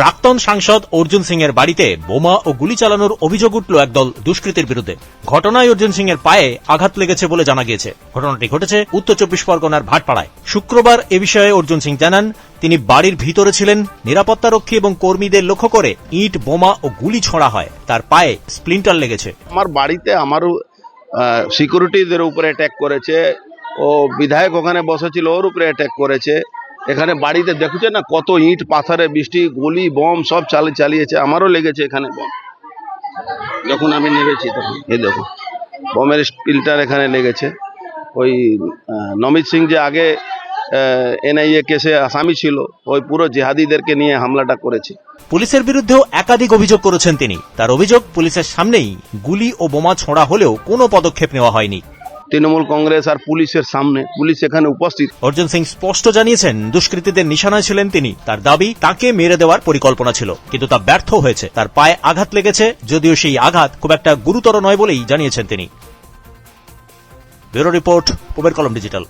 প্রাক্তন সাংসদ অর্জুন সিং এর বাড়িতে বোমা ও গুলি চালানোর অভিযোগ উঠল একদল দুষ্কৃতীর বিরুদ্ধে। ঘটনায় অর্জুন সিং এর পায়ে আঘাত লেগেছে বলে জানা গিয়েছে। ঘটনাটি ঘটেছে উত্তর চব্বিশ পরগনার ভাটপাড়ায়। শুক্রবার এ বিষয়ে অর্জুন সিং জানান, তিনি বাড়ির ভিতরে ছিলেন, নিরাপত্তারক্ষী এবং কর্মীদের লক্ষ্য করে ইট, বোমা ও গুলি ছোড়া হয়। তার পায়ে স্প্লিন্টার লেগেছে। আমার বাড়িতে আমারও সিকিউরিটিদের উপরে অ্যাটাক করেছে। ও বিধায়ক ওখানে বসেছিল, ওর উপরে অ্যাটাক করেছে। এখানে বাড়িতে দেখছে না কত ইট, পাথরে বৃষ্টি, গুলি, বম, সব চালিয়ে চালিয়েছে। আমারও লেগেছে এখানে বম। যখন আমি নেমেছি তখন। এই দেখো, বমের স্পিলটার এখানে লেগেছে। ওই নমিত সিং যে আগে এনআইএ কেসে আসামি ছিল, ওই পুরো জেহাদিদেরকে নিয়ে হামলাটা করেছে। পুলিশের বিরুদ্ধেও একাধিক অভিযোগ করেছেন তিনি। তার অভিযোগ, পুলিশের সামনেই গুলি ও বোমা ছোঁড়া হলেও কোনো পদক্ষেপ নেওয়া হয়নি। তৃণমূল কংগ্রেস আর পুলিশের সামনে। পুলিশ এখানে উপস্থিত। অর্জুন সিং স্পষ্ট জানিয়েছেন, দুষ্কৃতীদের নিশানায় ছিলেন তিনি। তার দাবি, তাকে মেরে দেওয়ার পরিকল্পনা ছিল। কিন্তু তা ব্যর্থ হয়েছে। তার পায়ে আঘাত লেগেছে, যদিও সেই আঘাত খুব একটা গুরুতর নয় বলেই জানিয়েছেন তিনি। Bureau report Kolom digital.